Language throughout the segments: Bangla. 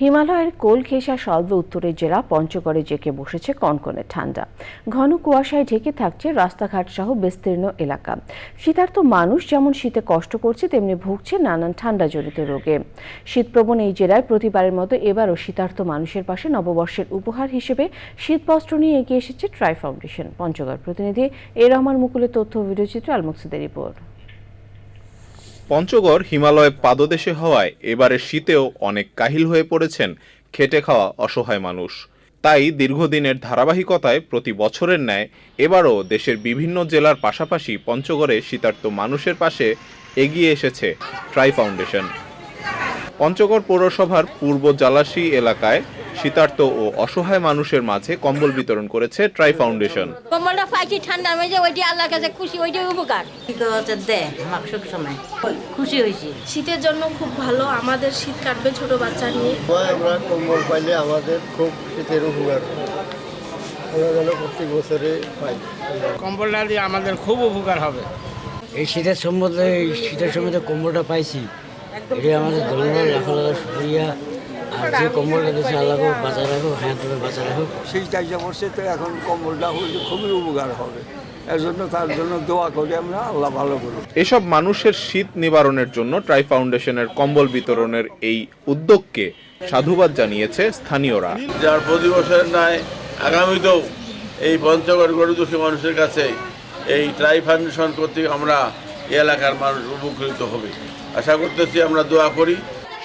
হিমালয়ের কোল ঘেঁষা সর্ব উত্তরের জেলা পঞ্চগড়ে জেঁকে বসেছে কনকনে ঠান্ডা। ঘন কুয়াশায় ঢেকে থাকছে রাস্তাঘাট সহ বিস্তীর্ণ এলাকা। শীতার্ত মানুষ যেমন শীতে কষ্ট করছে, তেমনি ভুগছে নানান ঠান্ডা ঠান্ডাজনিত রোগে। শীতপ্রবণ এই জেলায় প্রতিবারের মতো এবারও শীতার্ত মানুষের পাশে নববর্ষের উপহার হিসেবে শীতবস্ত্র নিয়ে এগিয়ে এসেছে ট্রাই ফাউন্ডেশন। পঞ্চগড় প্রতিনিধি এ রহমান মুকুলের তথ্য ভিডিওচিত্র আলমুকসুদের রিপোর্ট। পঞ্চগড় হিমালয়ে পাদদেশে হওয়ায় এবারের শীতেও অনেক কাহিল হয়ে পড়েছেন খেটে খাওয়া অসহায় মানুষ। তাই দীর্ঘদিনের ধারাবাহিকতায় প্রতি বছরের ন্যায় এবারও দেশের বিভিন্ন জেলার পাশাপাশি পঞ্চগড়ে শীতার্ত মানুষের পাশে এগিয়ে এসেছে ট্রাই ফাউন্ডেশন। পঞ্চগড় পৌরসভার পূর্ব জালাশি এলাকায় শীতার্ত ও অসহায় মানুষের মাঝে কম্বল বিতরণ করেছে ট্রাই ফাউন্ডেশন কম্বলটা পাইছি ঠান্ডার মধ্যে ওইটি আল্লাহর কাছে খুশি ওইটাই উপকার। সময় খুশি হয়েছি। শীতের জন্য খুব ভালো আমাদের শীত কাটবে ছোট বাচ্চা নিয়ে। আমরা কম্বল পাইলে আমাদের খুব শীতের উপকার। আমরা বছরে পাই। কম্বলটা দিয়ে আমাদের খুব উপকার হবে। এই শীতের সম্বন্ধে এই শীতের যে কম্বলটা পাইছি এটা আমাদের ধন্যবাদ লাখো লাখো শুক্রিয়া। আর যে কম্বলটা দিয়েছে আল্লাহকে বাঁচায় রাখো হ্যাঁ তুমি বাঁচায় রাখো। সেই চাইজা বসে তো এখন কম্বলটা হলে খুবই উপকার হবে। এর জন্য তার জন্য দোয়া করি আমরা আল্লাহ ভালো করুন এসব মানুষের শীত নিবারণের জন্য ট্রাই ফাউন্ডেশনের কম্বল বিতরণের এই উদ্যোগকে সাধুবাদ জানিয়েছে স্থানীয়রা। যার প্রতি বছরের ন্যায় আগামীতেও এই পঞ্চগড় গরিব মানুষের কাছে এই ট্রাই ফাউন্ডেশন কর্তৃক আমরা এলাকার মানুষ উপকৃত হবে। আশা করতেছি আমরা দোয়া করি।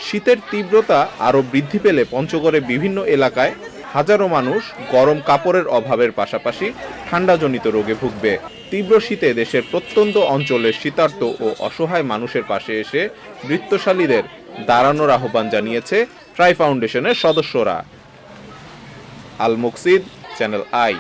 শীতের তীব্রতা আরও বৃদ্ধি পেলে পঞ্চগড়ে বিভিন্ন এলাকায় হাজারো মানুষ গরম কাপড়ের অভাবের পাশাপাশি ঠান্ডাজনিত রোগে ভুগবে। তীব্র শীতে দেশের প্রত্যন্ত অঞ্চলের শীতার্ত ও অসহায় মানুষের পাশে এসে নৃত্যশালীদের দাঁড়ানোর আহ্বান জানিয়েছে ট্রাই ফাউন্ডেশনের সদস্যরা। Al Muksid, channel I.